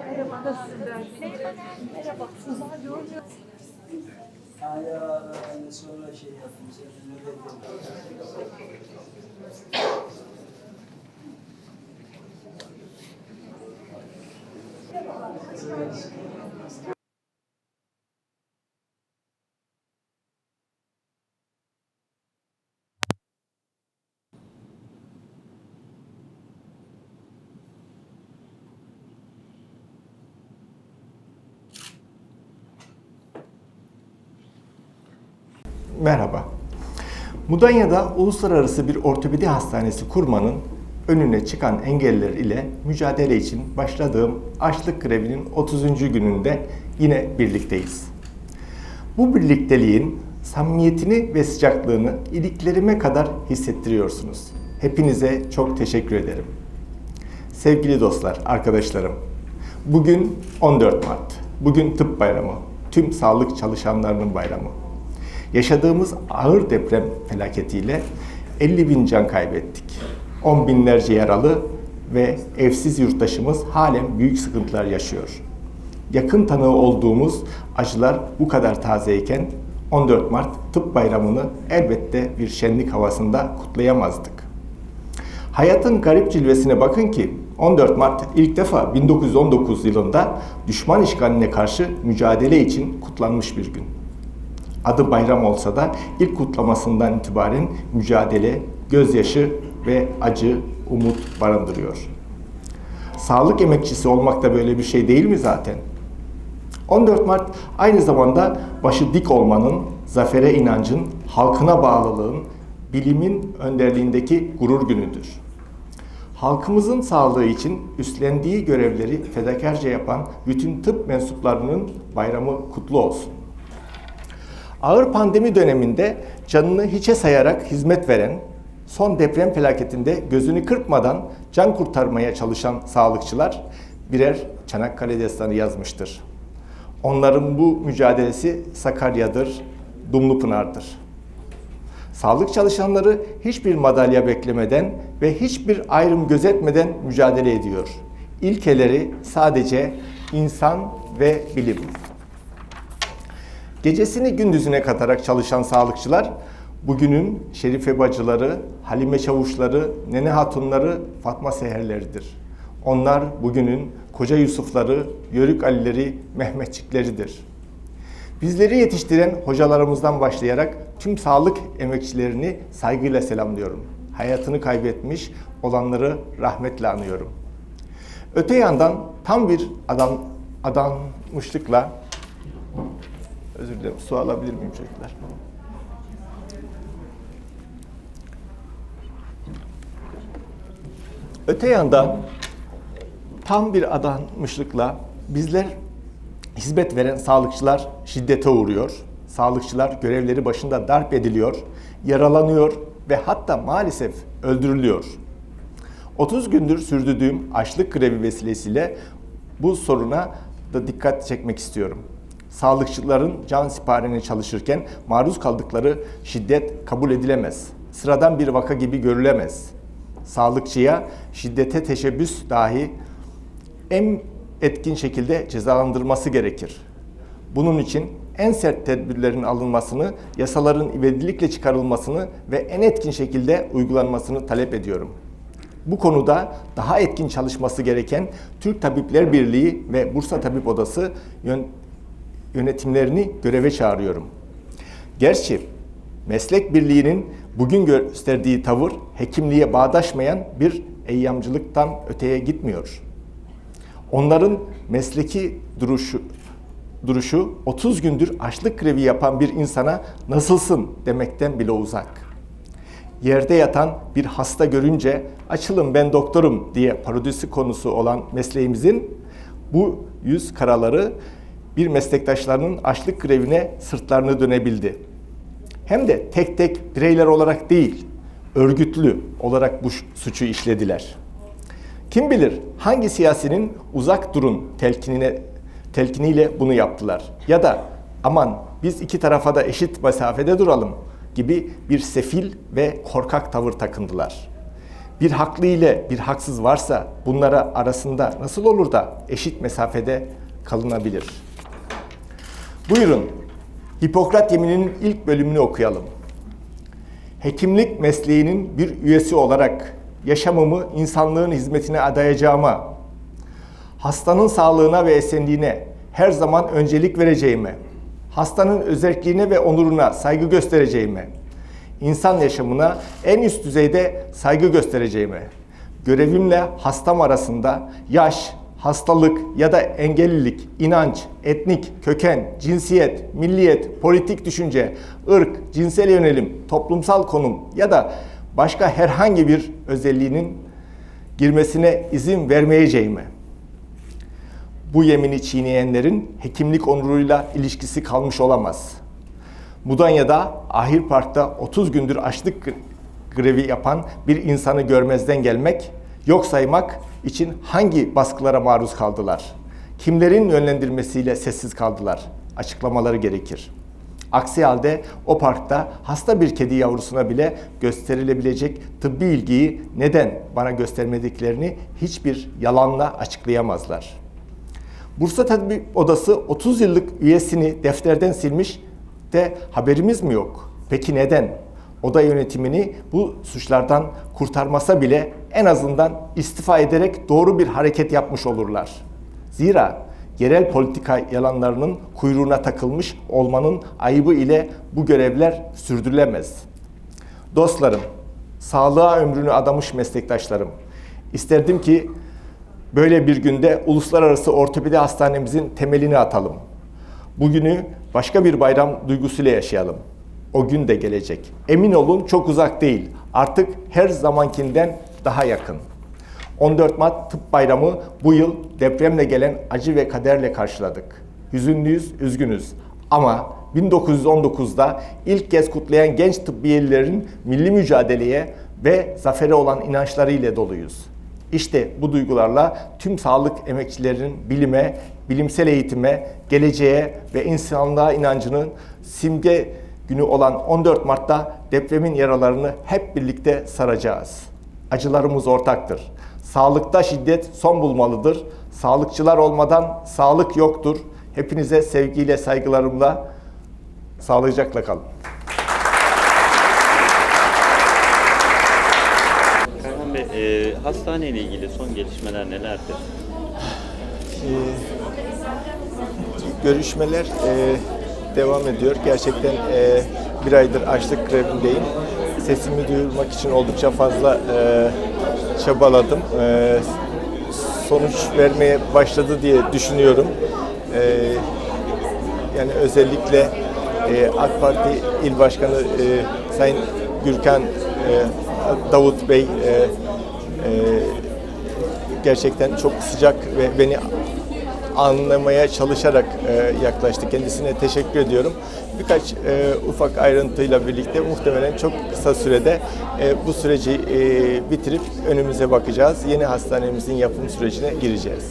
Merhaba, nasılsınız? Merhaba, Suzan görmüyor. Hala sonra şey yaptım. Merhaba. Mudanya'da uluslararası bir ortopedi hastanesi kurmanın önüne çıkan engeller ile mücadele için başladığım açlık grevinin 30. gününde yine birlikteyiz. Bu birlikteliğin samimiyetini ve sıcaklığını iliklerime kadar hissettiriyorsunuz. Hepinize çok teşekkür ederim. Sevgili dostlar, arkadaşlarım, bugün 14 Mart. Bugün tıp bayramı. Tüm sağlık çalışanlarının bayramı. Yaşadığımız ağır deprem felaketiyle 50 bin can kaybettik. 10 binlerce yaralı ve evsiz yurttaşımız halen büyük sıkıntılar yaşıyor. Yakın tanığı olduğumuz acılar bu kadar tazeyken 14 Mart Tıp Bayramı'nı elbette bir şenlik havasında kutlayamazdık. Hayatın garip cilvesine bakın ki 14 Mart ilk defa 1919 yılında düşman işgaline karşı mücadele için kutlanmış bir gün. Adı bayram olsa da ilk kutlamasından itibaren mücadele, gözyaşı ve acı, umut barındırıyor. Sağlık emekçisi olmak da böyle bir şey değil mi zaten? 14 Mart aynı zamanda başı dik olmanın, zafere inancın, halkına bağlılığın, bilimin önderliğindeki gurur günüdür. Halkımızın sağlığı için üstlendiği görevleri fedakarca yapan bütün tıp mensuplarının bayramı kutlu olsun. Ağır pandemi döneminde canını hiçe sayarak hizmet veren, son deprem felaketinde gözünü kırpmadan can kurtarmaya çalışan sağlıkçılar birer Çanakkale destanı yazmıştır. Onların bu mücadelesi Sakarya'dır, Dumlupınar'dır. Sağlık çalışanları hiçbir madalya beklemeden ve hiçbir ayrım gözetmeden mücadele ediyor. İlkeleri sadece insan ve bilim. Gecesini gündüzüne katarak çalışan sağlıkçılar bugünün Şerife bacıları, Halime çavuşları, Nene hatunları, Fatma seherleridir. Onlar bugünün Koca Yusufları, Yörük Alileri, Mehmetçikleridir. Bizleri yetiştiren hocalarımızdan başlayarak tüm sağlık emekçilerini saygıyla selamlıyorum. Hayatını kaybetmiş olanları rahmetle anıyorum. Öte yandan tam bir adam adanmışlıkla özür dilerim su alabilir miyim çocuklar? Öte yandan tam bir adanmışlıkla bizler hizmet veren sağlıkçılar şiddete uğruyor. Sağlıkçılar görevleri başında darp ediliyor, yaralanıyor ve hatta maalesef öldürülüyor. 30 gündür sürdürdüğüm açlık grevi vesilesiyle bu soruna da dikkat çekmek istiyorum. Sağlıkçıların can siparine çalışırken maruz kaldıkları şiddet kabul edilemez. Sıradan bir vaka gibi görülemez. Sağlıkçıya şiddete teşebbüs dahi en etkin şekilde cezalandırması gerekir. Bunun için en sert tedbirlerin alınmasını, yasaların ivedilikle çıkarılmasını ve en etkin şekilde uygulanmasını talep ediyorum. Bu konuda daha etkin çalışması gereken Türk Tabipler Birliği ve Bursa Tabip Odası yön- yönetimlerini göreve çağırıyorum. Gerçi meslek birliğinin bugün gösterdiği tavır hekimliğe bağdaşmayan bir eyyamcılıktan öteye gitmiyor. Onların mesleki duruşu duruşu 30 gündür açlık grevi yapan bir insana nasılsın demekten bile uzak. Yerde yatan bir hasta görünce açılın ben doktorum diye parodisi konusu olan mesleğimizin bu yüz karaları bir meslektaşlarının açlık grevine sırtlarını dönebildi. Hem de tek tek bireyler olarak değil, örgütlü olarak bu suçu işlediler. Kim bilir hangi siyasinin uzak durun telkinine telkiniyle bunu yaptılar. Ya da aman biz iki tarafa da eşit mesafede duralım gibi bir sefil ve korkak tavır takındılar. Bir haklı ile bir haksız varsa bunlara arasında nasıl olur da eşit mesafede kalınabilir? Buyurun, Hipokrat Yemini'nin ilk bölümünü okuyalım. Hekimlik mesleğinin bir üyesi olarak yaşamımı insanlığın hizmetine adayacağıma, hastanın sağlığına ve esenliğine her zaman öncelik vereceğime, hastanın özelliğine ve onuruna saygı göstereceğime, insan yaşamına en üst düzeyde saygı göstereceğime, görevimle hastam arasında yaş, hastalık ya da engellilik, inanç, etnik, köken, cinsiyet, milliyet, politik düşünce, ırk, cinsel yönelim, toplumsal konum ya da başka herhangi bir özelliğinin girmesine izin vermeyeceğime, bu yemini çiğneyenlerin hekimlik onuruyla ilişkisi kalmış olamaz. Mudanya'da Ahir Park'ta 30 gündür açlık gre- grevi yapan bir insanı görmezden gelmek, yok saymak için hangi baskılara maruz kaldılar? Kimlerin yönlendirmesiyle sessiz kaldılar? Açıklamaları gerekir. Aksi halde o parkta hasta bir kedi yavrusuna bile gösterilebilecek tıbbi ilgiyi neden bana göstermediklerini hiçbir yalanla açıklayamazlar. Bursa Tabip Odası 30 yıllık üyesini defterden silmiş de haberimiz mi yok? Peki neden? Oda yönetimini bu suçlardan kurtarmasa bile en azından istifa ederek doğru bir hareket yapmış olurlar. Zira yerel politika yalanlarının kuyruğuna takılmış olmanın ayıbı ile bu görevler sürdürülemez. Dostlarım, sağlığa ömrünü adamış meslektaşlarım, isterdim ki böyle bir günde uluslararası ortopedi hastanemizin temelini atalım. Bugünü başka bir bayram duygusuyla yaşayalım. O gün de gelecek. Emin olun çok uzak değil. Artık her zamankinden daha yakın. 14 Mart Tıp Bayramı bu yıl depremle gelen acı ve kaderle karşıladık. Hüzünlüyüz, üzgünüz. Ama 1919'da ilk kez kutlayan genç tıbbiyelilerin milli mücadeleye ve zafere olan inançlarıyla doluyuz. İşte bu duygularla tüm sağlık emekçilerinin bilime, bilimsel eğitime, geleceğe ve insanlığa inancının simge günü olan 14 Mart'ta depremin yaralarını hep birlikte saracağız. Acılarımız ortaktır. Sağlıkta şiddet son bulmalıdır. Sağlıkçılar olmadan sağlık yoktur. Hepinize sevgiyle, saygılarımla sağlıcakla kalın. Kayhan Bey, e, hastane ile ilgili son gelişmeler nelerdir? Görüşmeler e, devam ediyor. Gerçekten e, bir aydır açlık grevindeyim. Sesimi duyurmak için oldukça fazla e, çabaladım. E, sonuç vermeye başladı diye düşünüyorum. E, yani özellikle e, AK Parti İl Başkanı e, Sayın Gürkan e, Davut Bey e, e, gerçekten çok sıcak ve beni anlamaya çalışarak e, yaklaştı. Kendisine teşekkür ediyorum. Birkaç e, ufak ayrıntıyla birlikte muhtemelen çok kısa sürede e, bu süreci e, bitirip önümüze bakacağız. Yeni hastanemizin yapım sürecine gireceğiz.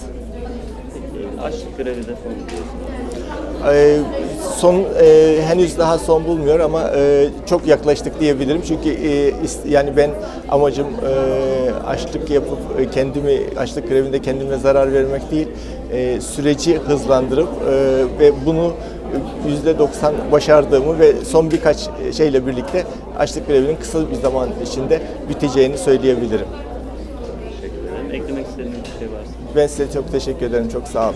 Peki, açlık grevi de son. Ee, son e, henüz daha son bulmuyor ama e, çok yaklaştık diyebilirim çünkü e, yani ben amacım e, açlık yapıp e, kendimi açlık grevinde kendime zarar vermek değil e, süreci hızlandırıp e, ve bunu yüzde 90 başardığımı ve son birkaç şeyle birlikte açlık grevinin kısa bir zaman içinde biteceğini söyleyebilirim. Teşekkür ederim. Eklemek istediğiniz bir şey varsa. Ben size çok teşekkür ederim. Çok sağ olun.